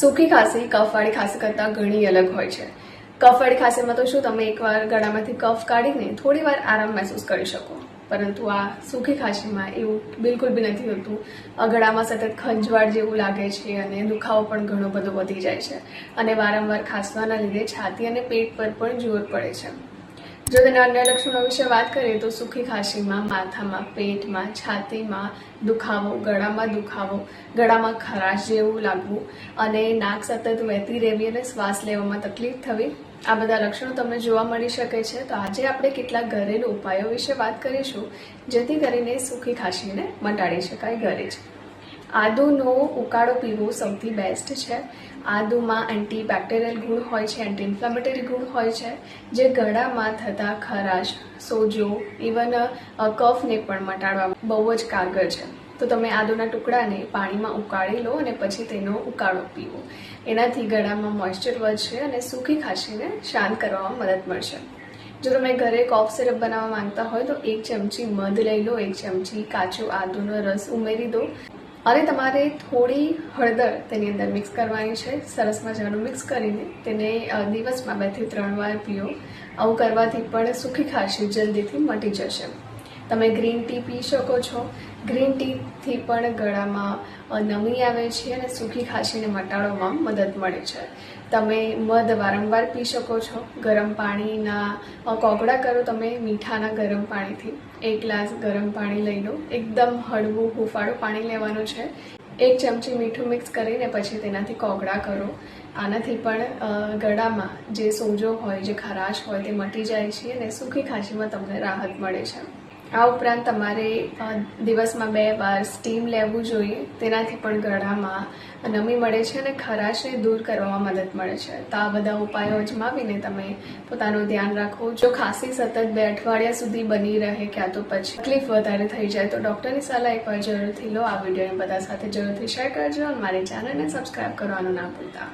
સૂકી ખાંસી, કફવાળી ખાંસી કરતાં ઘણી અલગ હોય છે. કફવાળી ખાંસીમાં તો શું, તમે એકવાર ગળામાંથી કફ કાઢીને થોડી વાર આરામ મહેસૂસ કરી શકો. પરંતુ આ સૂકી ખાંસીમાં એવું બિલકુલ બી નથી હોતું. ગળામાં સતત ખંજવાળ જેવું લાગે છે અને દુખાવો પણ ઘણો બધો વધી જાય છે. અને વારંવાર ખાંસવાના લીધે છાતી અને પેટ પર પણ જોર પડે છે. જો તેના અન્ય લક્ષણો વિશે વાત કરીએ તો સૂકી ખાંસીમાં, માથામાં પેટમાં, છાતીમાં દુખાવો, ગળામાં દુખાવો, ગળામાં ખરાશ જેવું લાગવું અને નાક સતત વહેતી રહેવી અને શ્વાસ લેવામાં તકલીફ થવી, આ બધા લક્ષણો તમને જોવા મળી શકે છે. તો આજે આપણે કેટલાક ઘરેલું ઉપાયો વિશે વાત કરીશું, જેથી કરીને સૂકી ખાંસીને મટાડી શકાય ઘરે જ. આદુનો ઉકાળો પીવો સૌથી બેસ્ટ છે. આદુમાં એન્ટી બેક્ટેરિયલ ગુણ હોય છે એન્ટી ઇન્ફ્લામેટરી ગુણ હોય છે, જે ગળામાં થતા ખરાશ, સોજો ઇવન કફને પણ મટાડવા બહુ જ કારગર છે. તો તમે આદુના ટુકડાને પાણીમાં ઉકાળી લો અને પછી તેનો ઉકાળો પીવો. એનાથી ગળામાં મોઇશ્ચર વધશે અને સૂકી ખાંસીને શાંત કરવામાં મદદ મળશે. જો તમે ઘરે કોફ સિરપ બનાવવા માંગતા હોય તો એક ચમચી મધ લઈ લો, એક ચમચી કાચો આદુનો રસ ઉમેરી દો. અને તમારે થોડી હળદર તેની અંદર મિક્સ કરવાની છે. સરસ મજાનું મિક્સ કરીને તેને દિવસમાં બેથી ત્રણ વાર પીઓ. આવું કરવાથી પણ સૂકી ખાંસી જલ્દીથી મટી જશે. તમે ગ્રીન ટી પી શકો છો. ગ્રીન ટીથી પણ ગળામાં નમી આવે છે અને સૂકી ખાંસીને મટાડવામાં મદદ મળે છે. તમે મધ વારંવાર પી શકો છો. ગરમ પાણીના કોગળા કરો તમે મીઠાના ગરમ પાણીથી. એક ગ્લાસ ગરમ પાણી લઈ લો. એકદમ હળવું, હુંફાળું પાણી લેવાનું છે. એક ચમચી મીઠું મિક્સ કરીને પછી તેનાથી કોગળા કરો. આનાથી પણ ગળામાં જે સોજો હોય, જે ખરાશ હોય તે મટી જાય છે અને સૂકી ખાંસીમાં તમને રાહત મળે છે. આ ઉપરાંત તમારે દિવસમાં બે વાર સ્ટીમ લેવું જોઈએ, તેનાથી પણ ગળામાં નમી મળે છે અને ખરાશને દૂર કરવામાં મદદ મળે છે. તો આ બધા ઉપાયો અજમાવીને તમે પોતાનું ધ્યાન રાખો. જો ખાંસી સતત બે અઠવાડિયા સુધી બની રહે ક્યાં તો પછી તકલીફ વધારે થઈ જાય, તો ડૉક્ટરની સલાહ એકવાર જરૂરથી લો. આ વિડીયોને બધા સાથે જરૂરથી શેર કરજો અને મારી ચેનલને સબસ્ક્રાઈબ કરવાનું ના ભૂલતા.